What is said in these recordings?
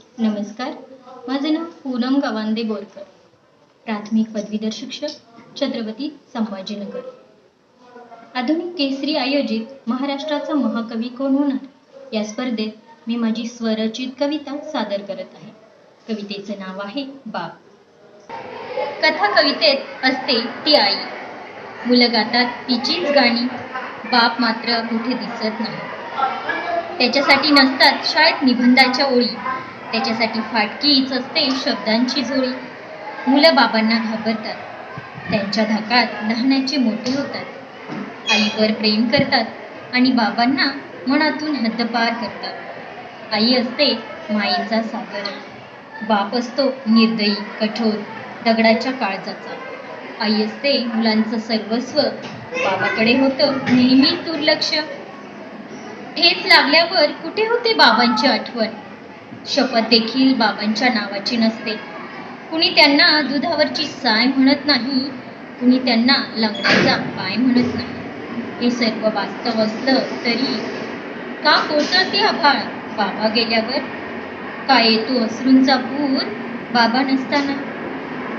नमस्कार. माझे नाव पूनम गवांदे बोरकर प्राथमिक पदवीधर शिक्षक छत्रपती संभाजीनगर. आधुनिक केसरी आयोजित महाराष्ट्राचा महाकवी कोण होणार? या स्पर्धेत मी माझी स्वरचित कविता सादर करत आहे. कवितेचं नाव आहे बाप कथा कवितेत असते ती आई. मुलं गातात तिचीच गाणी बाप मात्र कुठे दिसत नाही. त्याच्यासाठी नसतात शाळेत निबंधाच्या ओळी त्याच्यासाठी फाटकीच असते शब्दांची जोडी. मुलं बाबांना घाबरतात. त्यांच्या धाकात लहानाचे मोठे होतात. आईवर प्रेम करतात आणि बाबांना मनातून हद्दपार करतात. आई असते माईचा सागर. बाप असतो निर्दयी कठोर दगडाच्या काळजाचा. आई असते मुलांचं सर्वस्व. बाबाकडे होतं नेहमी दुर्लक्ष. ठेच लागल्यावर कुठे होते बाबांची आठवण? शपथ देखील बाबांच्या नावाची नसते. कुणी त्यांना दुधावरची साय म्हणत नाही कुणी त्यांना लग्नाचा पाय म्हणत नाही. हे सर्व वास्तव असलं तरी का कोसळते आभाळ बाबा गेल्यावर? का येतो असरूंचा पूर बाबा नसताना?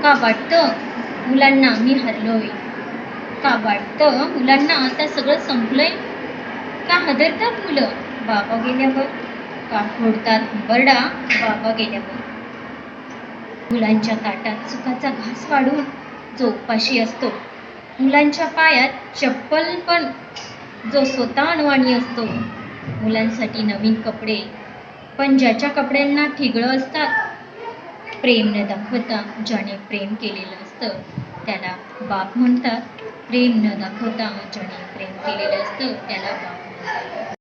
का वाटतं मुलांना मी हरलोय? का वाटतं मुलांना आता सगळं संपलंय? का हदरतात मुलं बाबा गेल्यावर? का? बरडा बाबा गेल्यावर. मुलांच्या ताटात सुखाचा घास वाढून जो उपाशी असतो. मुलांच्या पायात चप्पल पण जो स्वतः अनवाणी असतो. मुलांसाठी नवीन कपडे पण ज्याच्या कपड्यांना ठिगळं असतात प्रेम न दाखवता ज्याने प्रेम केलेलं असतं त्याला बाप म्हणतात. प्रेम न दाखवता ज्याने प्रेम केलेलं असतं त्याला बाप म्हणतात.